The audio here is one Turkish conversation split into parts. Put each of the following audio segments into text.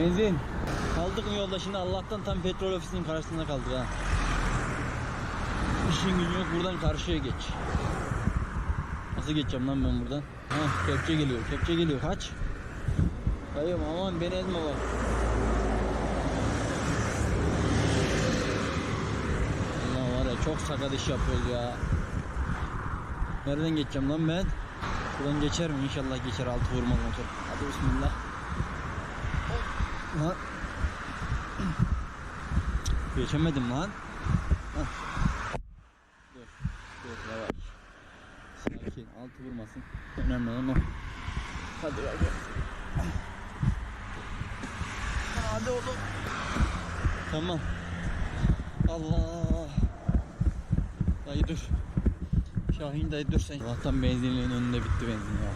Benzin. Kaldık mı yolda şimdi Allah'tan tam petrol ofisinin karşısında kaldık ha. İşin gücün yok buradan karşıya geç. Nasıl geçeceğim lan ben buradan? Ha kepçe geliyor kepçe geliyor kaç. Dayım aman beni ezme bak. Allah var ya çok sakat iş yapıyoruz ya. Nereden geçeceğim lan ben? Buradan geçer mi? İnşallah geçer altı vurmaz motor. Hadi bismillah. Lan. Geçemedim lan. Hah. Dur. Dur yavaş. Sakin. Altı vurmasın. Önemli olan o. Hadi bakalım. Hadi oğlum. Tamam. Allah. Dayı dur. Şahin dayı dur sen. Allah'tan benzinliğin önünde bitti benzin ya.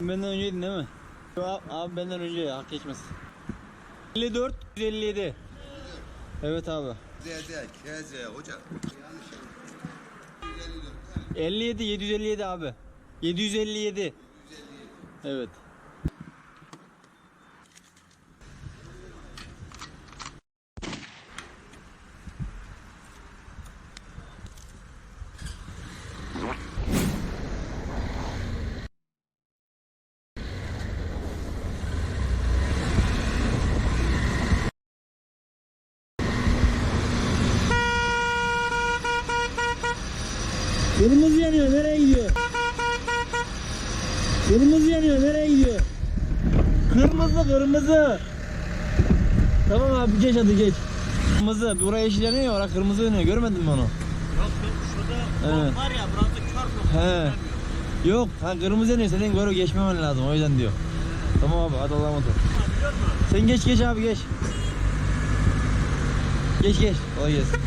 Benden önceydin değil mi? Abi, benden önce ya hak geçmez. 54 157. Evet abi. Zede, keze, hoca. 57 757 abi. 757. Evet. Kırmızı yanıyor nereye gidiyor? Kırmızı yanıyor nereye gidiyor? Kırmızı kırmızı. Tamam abi geç hadi geç. Kırmızı buraya yeşil yanıyor ya oraya kırmızı yanıyor görmedin mi onu? Yok yok şurada Evet. var ya burası kör. He. Yok ha kırmızı yanıyor senin görü geçmemen lazım o yüzden diyor. Tamam abi hadi Allah'a emanet? Sen geç geç abi geç. Geç geç. Kolay gelsin.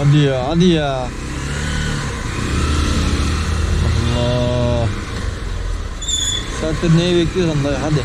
Hadi ya hadi ya. Allah. Zaten neyi bekliyorsan dayı hadi.